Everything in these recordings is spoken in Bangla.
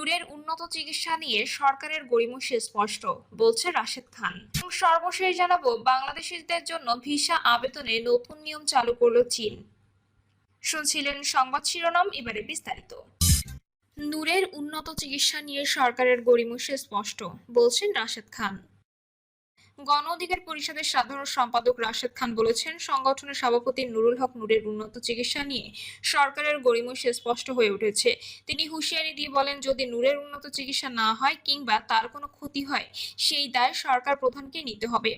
নূরের উন্নত চিকিৎসা নিয়ে সরকারের গরিমসে স্পষ্ট, বলছে রাশেদ খান। সর্বশেষ জানাব, বাংলাদেশিদের জন্য ভিসা আবেদনে নতুন নিয়ম চালু করল চীন। শুনছিলেন সংবাদ শিরোনাম, এবারে বিস্তারিত। নূরের উন্নত চিকিৎসা নিয়ে সরকারের গরিমসে স্পষ্ট, বলছেন রাশেদ খান। গণ অধিকার পরিষদের সাধারণ সম্পাদক রাশেদ খান বলেছেন, সংগঠনের সভাপতি নুরুল হক নুরের উন্নত চিকিৎসা নিয়ে সরকারের গড়িমসি স্পষ্ট হয়ে উঠেছে। তিনি হুঁশিয়ারি দিয়ে বলেন, যদি নুরের উন্নত চিকিৎসা না হয় কিংবা তার কোনো ক্ষতি হয়, সেই দায় সরকার প্রধানকে নিতে হবে।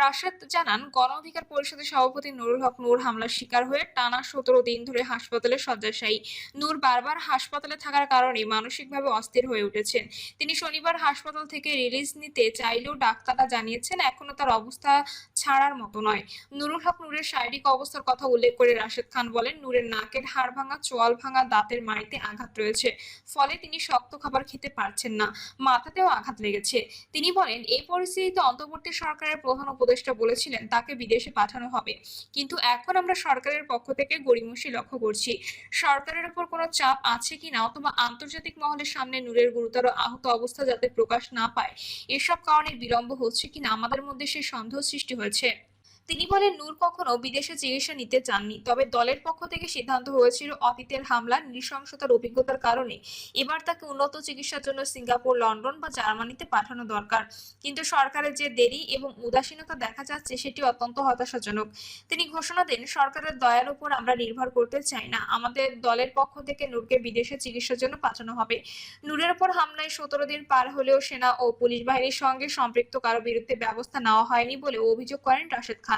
রাশেদ জানান, গণ অধিকার পরিষদের সভাপতি নুরুল হক নূর হামলার শিকার হয়ে টানা সতেরো দিন ধরে হাসপাতালে শয্যাশায়ী। নূর বারবার হাসপাতালে থাকার কারণে মানসিকভাবে অস্থির হয়ে উঠেছেন। তিনি শনিবার হাসপাতাল থেকে রিলিজ নিতে চাইলেও ডাক্তাররা জানিয়েছেন, এখনও তার অবস্থা ছাড়ার মতো নয়। নুরুল হক নূরের শারীরিক অবস্থার কথা উল্লেখ করে রাশেদ খান বলেন, নূরের নাকের হাড় ভাঙা, চোয়াল ভাঙা, দাঁতের মাড়িতে আঘাত রয়েছে। ফলে তিনি শক্ত খাবার খেতে পারছেন না, মাথাতেও আঘাত লেগেছে। তিনি বলেন এই পরিস্থিতিতে অন্তর্বর্তী সরকারের প্রধান উপদেষ্টা বলেছিলেন, তাকে বিদেশে পাঠানো হবে। কিন্তু এখন আমরা সরকারের পক্ষ থেকে গড়িমসি লক্ষ্য করছি। সরকারের উপর কোনো চাপ আছে কি না? অথবা আন্তর্জাতিক মহলের সামনে নূরের গুরুতর আহত অবস্থা যাতে প্রকাশ না পায়, এসব কারণে বিলম্ব হচ্ছে কিনা আমাদের মধ্যে সেই সন্দেহ সৃষ্টি হয়েছে। তিনি বলেন, নূর কখনো বিদেশে চিকিৎসা নিতে চাননি, তবে দলের পক্ষ থেকে সিদ্ধান্ত হয়েছিল অতীতের হামলা নৃশংসতার অভিজ্ঞতার কারণে। এবার তাকে উন্নত চিকিৎসার জন্য সিঙ্গাপুর, লন্ডন বা জার্মানিতে পাঠানো দরকার। কিন্তু সরকারের যে দেরি এবং উদাসীনতা দেখা যাচ্ছে, সেটি অত্যন্ত হতাশাজনক। তিনি ঘোষণা দেন, সরকারের দয়ার উপর আমরা নির্ভর করতে চাই না। আমাদের দলের পক্ষ থেকে নূরকে বিদেশে চিকিৎসার জন্য পাঠানো হবে। নূরের উপর হামলায় সতেরো দিন পার হলেও সেনা ও পুলিশ বাহিনীর সঙ্গে সম্পৃক্ত কারও বিরুদ্ধে ব্যবস্থা নেওয়া হয়নি বলে অভিযোগ করেন রাশেদ খান।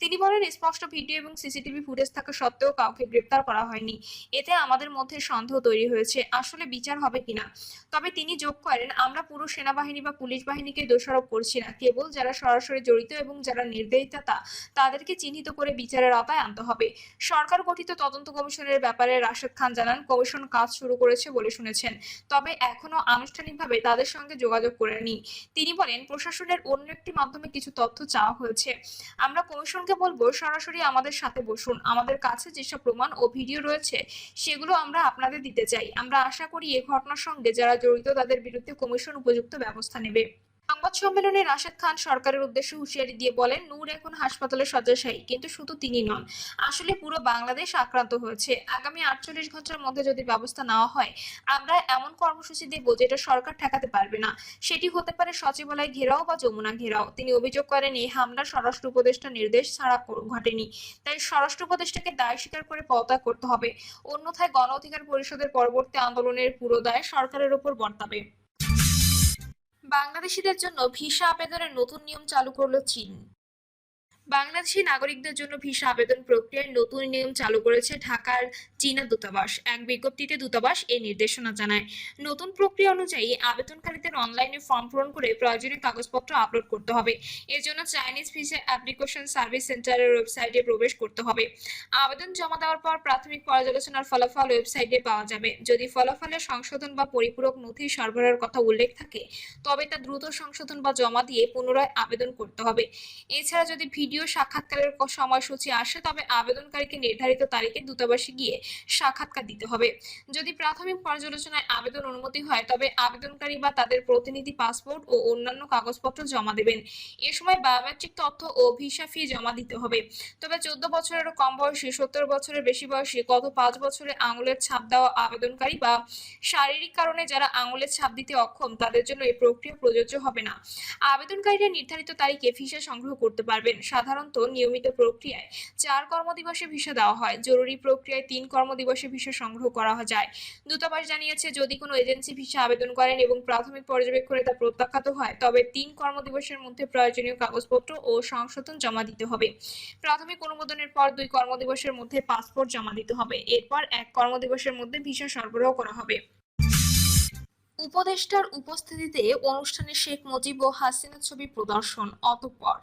তিনি বলেন, স্পষ্ট ভিডিও এবং সিসিটিভি ফুটেজ থাকা সত্ত্বেও কাউকে গ্রেপ্তার করা হয়নি। এতে আমাদের মধ্যে সন্দেহ তৈরি হয়েছে, আসলে বিচার হবে কিনা। তবে তিনি যোগ করেন, আমরা পুরো সেনাবাহিনী বা পুলিশ বাহিনীকে দোষারোপ করছি না। কেবল যারা সরাসরি জড়িত এবং যারা নির্দেশিতা তাদেরকে চিহ্নিত করে বিচারের আওতায় আনতে হবে। সরকার গঠিত তদন্ত কমিশনের ব্যাপারে রাশেদ খান জানান, কমিশন কাজ শুরু করেছে বলে শুনেছেন। তবে এখনও আনুষ্ঠানিকভাবে তাদের সঙ্গে যোগাযোগ করেনি। তিনি বলেন, প্রশাসনের অন্য একটি মাধ্যমে কিছু তথ্য চাওয়া হয়েছে। আমরা কমিশনকে বলব, সরাসরি আমাদের সাথে বসুন। আমাদের কাছে যেসব প্রমাণ ও ভিডিও রয়েছে, সেগুলো আমরা আপনাদের দিতে চাই। আমরা আশা করি এ ঘটনার সঙ্গে যারা জড়িত তাদের বিরুদ্ধে কমিশন উপযুক্ত ব্যবস্থা নেবে। সংবাদ সম্মেলনে রাশেদ খান সরকারের উদ্দেশ্যে হুঁশিয়ারি দিয়ে বলেন, নূর এখন হাসপাতালে শয্যাশায়ী কিন্তু শুধু তিনি নন, আসলে পুরো বাংলাদেশ আক্রান্ত হয়েছে। আগামী আটচল্লিশ ঘণ্টার মধ্যে যদি ব্যবস্থা নেওয়া হয়, আমরা এমন কর্মসূচি দেব যেটা সরকার ঠেকাতে পারবে না। সেটি হতে পারে সচিবালয় ঘেরাও বা যমুনা ঘেরাও। তিনি অভিযোগ করেন, এই হামলা স্বরাষ্ট্র উপদেষ্টা নির্দেশ ছাড়া ঘটেনি। তাই স্বরাষ্ট্র উপদেষ্টাকে দায় স্বীকার করে পদত্যাগ করতে হবে। অন্যথায় গণ অধিকার পরিষদের পরবর্তী আন্দোলনের পুরো দায় সরকারের উপর বর্তাবে। বাংলাদেশিদের জন্য ভিসা আবেদনের নতুন নিয়ম চালু করল চীন। বাংলাদেশি নাগরিকদের জন্য ভিসা আবেদন প্রক্রিয়ায় নতুন নিয়ম চালু করেছে ঢাকার চীনা দূতাবাস। এক বিজ্ঞপ্তিতে দূতাবাস এই নির্দেশনা জানায়। নতুন প্রক্রিয়া অনুযায়ী আবেদনকারীদের অনলাইনে ফর্ম পূরণ করে প্রয়োজনীয় কাগজপত্র আপলোড করতে হবে। এর জন্য চাইনিজ ভিসা অ্যাপ্লিকেশন সার্ভিস সেন্টারের ওয়েবসাইটে প্রবেশ করতে হবে। আবেদন জমা দেওয়ার পর প্রাথমিক পর্যালোচনার ফলাফল ওয়েবসাইটে পাওয়া যাবে। যদি ফলাফলে সংশোধন বা পরিপূরক নথি সরবরাহের কথা উল্লেখ থাকে, তবে তা দ্রুত সংশোধন বা জমা দিয়ে পুনরায় আবেদন করতে হবে। এছাড়া যদি ভিডিও সাক্ষাৎকারের ক- সময়সূচি আসে, তবে আবেদনকারীকে নির্ধারিত তারিখে দূতাবাসে গিয়ে সাক্ষাৎকার দিতে হবে। যদি প্রাথমিক পর্যালোচনায় আবেদন অনুমতি হয়, তবে আবেদনকারী বা তাদের প্রতিনিধি পাসপোর্ট ও অন্যান্য কাগজপত্র জমা দেবেন। এ সময় বায়োমেট্রিক তথ্য ও ভিসা ফি জমা দিতে হবে। তবে চোদ্দ বছরেরও কম বয়সী, সত্তর বছরের বেশি বয়সী, গত পাঁচ বছরে আঙুলের ছাপ দেওয়া আবেদনকারী বা শারীরিক কারণে যারা আঙুলের ছাপ দিতে অক্ষম, তাদের জন্য এই প্রক্রিয়া প্রযোজ্য হবে না। আবেদনকারীরা নির্ধারিত তারিখে ভিসা সংগ্রহ করতে পারবেন। সাধারণত নিয়মিত প্রক্রিয়ায় চার কর্মদিবসে ভিসা দেওয়া হয়। জরুরি প্রক্রিয়ায় তিন কর্মদিবসে ভিসা সংগ্রহ করা যায়। দূতাবাস জানিয়েছে, যদি কোনো এজেন্সি ভিসা আবেদন করেন এবং প্রাথমিক পর্যবেক্ষণে তা প্রত্যাখ্যাত হয়, তবে তিন কর্মদিবসের মধ্যে প্রয়োজনীয় কাগজপত্র ও সংশোধন জমা দিতে হবে। প্রাথমিক অনুমোদনের পর দুই কর্মদিবসের মধ্যে পাসপোর্ট জমা দিতে হবে। এরপর এক কর্মদিবসের মধ্যে ভিসা সরবরাহ করা হবে। উপদেষ্টার উপস্থিতিতে অনুষ্ঠানে শেখ মুজিব ও হাসিনা ছবি প্রদর্শন, অতঃপর।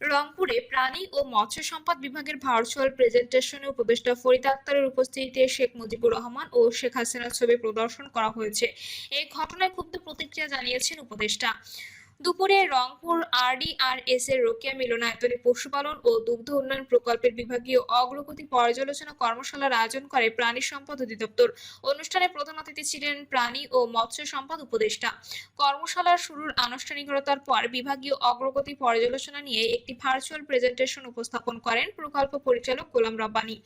রংপুরে প্রাণী ও মৎস্য সম্পদ বিভাগের ভার্চুয়াল প্রেজেন্টেশনে উপদেষ্টা ফরিদ আক্তারের উপস্থিতিতে শেখ মুজিবুর রহমান ও শেখ হাসিনার ছবি প্রদর্শন করা হয়েছে। এই ঘটনায় ক্ষুব্ধ প্রতিক্রিয়া জানিয়েছেন উপদেষ্টা। দুপুরে রংপুর আরডিআরএস এর রোকেয়া মিলনায়তনে পশুপালন ও দুগ্ধ উন্নয়ন প্রকল্পের বিভাগীয় অগ্রগতি পর্যালোচনা কর্মশালার আয়োজন করে প্রাণী সম্পদ অধিদপ্তর। অনুষ্ঠানে প্রধান অতিথি ছিলেন প্রাণী ও মৎস্য সম্পদ উপদেষ্টা। কর্মশালার শুরুর আনুষ্ঠানিকতার পর বিভাগীয় অগ্রগতি পর্যালোচনা নিয়ে একটি ভার্চুয়াল প্রেজেন্টেশন উপস্থাপন করেন প্রকল্প পরিচালক গোলাম রব্বানী।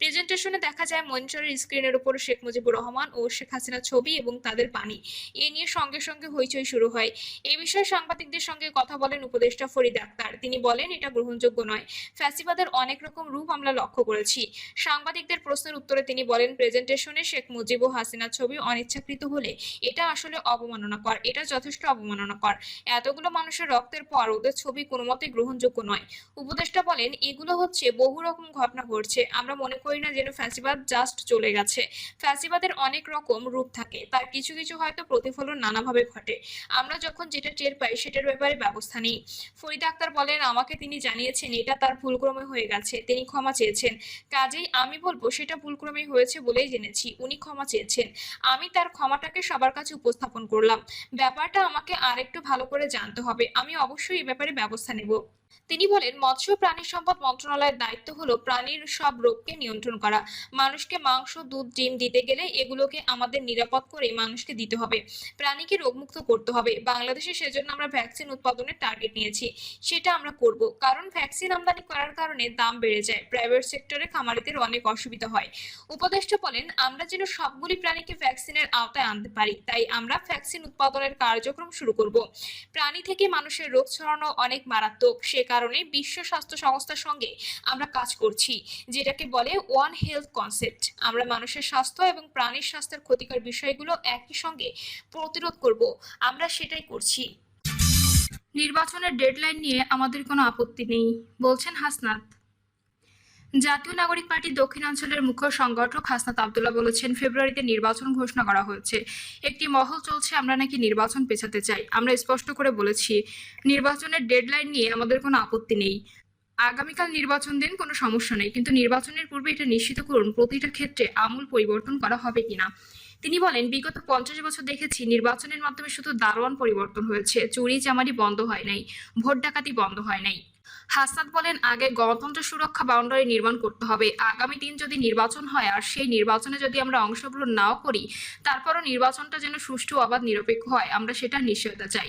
প্রেজেন্টেশনে দেখা যায় মনিটরের স্ক্রিনের উপর শেখ মুজিবুর রহমান ও শেখ হাসিনা ছবি এবং তাদের বাণী। এ নিয়ে সঙ্গে সঙ্গে হইচই শুরু হয়। এ বিষয়ে সাংবাদিকদের সঙ্গে কথা বলেন উপদেষ্টা ফরিদ আক্তার। তিনি বলেন, এটা গ্রহণযোগ্য নয়। ফ্যাসিবাদের অনেক রকম রূপ আমরা লক্ষ্য করেছি। সাংবাদিকদের প্রশ্নের উত্তরে তিনি বলেন, প্রেজেন্টেশনে শেখ মুজিব ও হাসিনার ছবি অনিচ্ছাকৃত হলে এটা আসলে অবমাননাকর, এটা যথেষ্ট অবমাননাকর। এতগুলো মানুষের রক্তের পর ওদের ছবি কোনো মতে গ্রহণযোগ্য নয়। উপদেষ্টা বলেন, এগুলো হচ্ছে বহু রকম ঘটনা ঘটছে, আমরা মনে করি না যেন ফ্যাসিবাদ জাস্ট চলে গেছে। ফ্যাসিবাদের অনেক রকম রূপ থাকে, তার কিছু কিছু হয়তো প্রতিফলন নানাভাবে ঘটে। আমরা যখন যেটা টের পাই সেটার ব্যাপারে ব্যবস্থা নেই। ফরিদা আক্তার বলেন, আমাকে তিনি জানিয়েছেন, এটা তার ভুলক্রমে হয়ে গেছে, তিনি ক্ষমা চেয়েছেন। কাজেই আমি বলব, সেটা ভুলক্রমে হয়েছে বলেই জেনেছি, উনি ক্ষমা চেয়েছেন। আমি তার ক্ষমাটাকে সবার কাছে উপস্থাপন করলাম। ব্যাপারটা আমাকে আরেকটু ভালো করে জানতে হবে। আমি অবশ্যই এ ব্যাপারে ব্যবস্থা নেব। তিনি বলেন, মৎস্য প্রাণী সম্পদ মন্ত্রণালয়ের দায়িত্ব হলো প্রাণীর সব রোগকে নিয়ন্ত্রণ করা। মানুষকে মাংস, দুধ, ডিম দিতে গেলে এগুলোকে আমাদের নিরাপদ করে মানুষকে দিতে হবে। প্রাণীকে রোগমুক্ত করতে হবে। বাংলাদেশে সেজন্য আমরা ভ্যাকসিন উৎপাদনের টার্গেট নিয়েছি। সেটা আমরা করব। কারণ ভ্যাকসিন আমদানি করার কারণে দাম বেড়ে যায়। প্রাইভেট সেক্টরে খামারিদের অনেক অসুবিধা হয়। উপদেষ্টা বলেন, আমরা যেন সবগুলি প্রাণীকে ভ্যাকসিনের আওতায় আনতে পারি। তাই আমরা ভ্যাকসিন উৎপাদনের কার্যক্রম শুরু করব। প্রাণী থেকে মানুষের রোগ ছড়ানো অনেক মারাত্মক। সে কারণে বিশ্ব স্বাস্থ্য সংস্থার সঙ্গে আমরা কাজ করছি, যেটাকে বলে ওয়ান হেলথ কনসেপ্ট আমরা মানুষের স্বাস্থ্য এবং প্রাণীর স্বাস্থ্যের ক্ষতিকর বিষয়গুলো একই সঙ্গে প্রতিরোধ করব, আমরা সেটাই করছি। নির্বাচনের ডেডলাইন নিয়ে আমাদের কোনো আপত্তি নেই, বলছেন হাসনাত। জাতীয় নাগরিক পার্টির দক্ষিণাঞ্চলের মুখ্য সংগঠক হাসনাত আবদুল্লাহ বলেছেন, ফেব্রুয়ারিতে নির্বাচন ঘোষণা করা হয়েছে। একটি মহল চলছে, আমরা নাকি নির্বাচন পেছাতে চাই। আমরা স্পষ্ট করে বলেছি, নির্বাচনের ডেডলাইন নিয়ে আমাদের কোনো আপত্তি নেই। আগামীকাল নির্বাচন দিন, কোনো সমস্যা নেই। কিন্তু নির্বাচনের পূর্বে এটা নিশ্চিত করুন, প্রতিটা ক্ষেত্রে আমূল পরিবর্তন করা হবে কিনা। তিনি বলেন, বিগত পঞ্চাশ বছর দেখেছি নির্বাচনের মাধ্যমে শুধু দারোয়ান পরিবর্তন হয়েছে। চুরি চামারি বন্ধ হয় নাই, ভোট ডাকাতি বন্ধ হয় নাই। হাসনাত বলেন, আগে গণতন্ত্র সুরক্ষা বাউন্ডারি নির্মাণ করতে হবে। আগামী দিন যদি নির্বাচন হয় আর সেই নির্বাচনে যদি আমরা অংশগ্রহণ নাও করি, তারপরও নির্বাচনটা যেন সুষ্ঠু, অবাধ, নিরপেক্ষ হয়। আমরা সেটা নিশ্চয়তা চাই।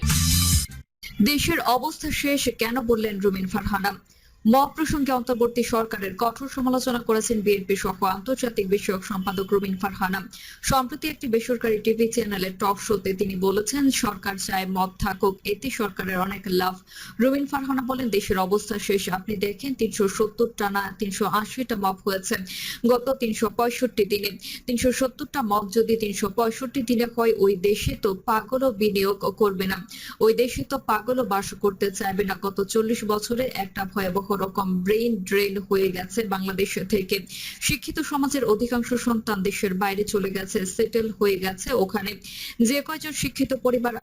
দেশের অবস্থা শেষ, কেন বললেন রুমিন ফারহানা? মব প্রসঙ্গে অন্তর্বর্তী সরকারের কঠোর সমালোচনা করেছেন বিএনপি সহ আন্তর্জাতিক বিষয়ক সম্পাদক রুমিন ফারহানা। সম্প্রতি একটি বেসরকারি টিভি চ্যানেলের টক শোতে তিনি বলেছেন, সরকার চায় মব থাকুক, এতে সরকারের অনেক লাভ। রুমিন ফারহানা বলেন, দেশের অবস্থা শেষ। আপনি দেখেন, তিনশো সত্তরটা না, তিনশো আশিটা মব হয়েছে গত তিনশো পঁয়ষট্টি দিনে। তিনশো সত্তরটা মব যদি তিনশো পঁয়ষট্টি দিনে হয়, ওই দেশে তো পাগলও বিনিয়োগ করবে না। ওই দেশে তো পাগলও বাস করতে চাইবে না। গত চল্লিশ বছরে একটা ভয়াবহ রকম ব্রেন ড্রেন হয়ে গেছে বাংলাদেশ থেকে। শিক্ষিত সমাজের অধিকাংশ সন্তান দেশের বাইরে চলে গেছে, সেটেল হয়ে গেছে। ওখানে যে কয়জন শিক্ষিত পরিবার